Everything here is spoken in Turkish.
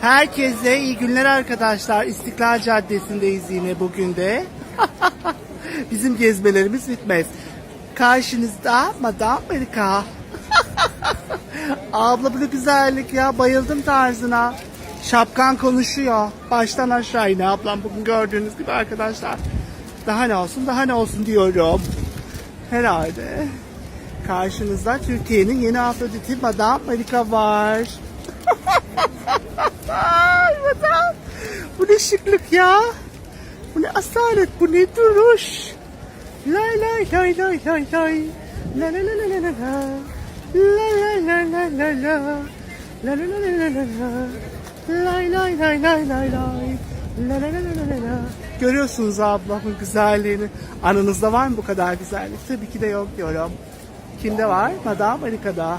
Herkese iyi günler arkadaşlar. İstiklal Caddesi'ndeyiz yine bugün de. Bizim gezmelerimiz bitmez. Karşınızda Madame Amerika. Abla bu ne güzellik ya. Bayıldım tarzına. Şapkan konuşuyor. Baştan aşağı yine ablam bugün gördüğünüz gibi arkadaşlar. Daha ne olsun daha ne olsun diyorum. Herhalde. Karşınızda Türkiye'nin yeni Afrodit'i Madame Amerika var. Ay madam. Bu ne şıklık ya. Bu ne asalet, bu ne duruş. Lay lay lay lay lay lay. La la la la la la la. La la la la la la. La la la la la la la. Lay lay lay lay lay lay. La la la la la la. Görüyorsunuz ablamın güzelliğini. Anınızda var mı bu kadar güzellik? Tabii ki de yok diyorum. Kimde var? Madame Amerika'da.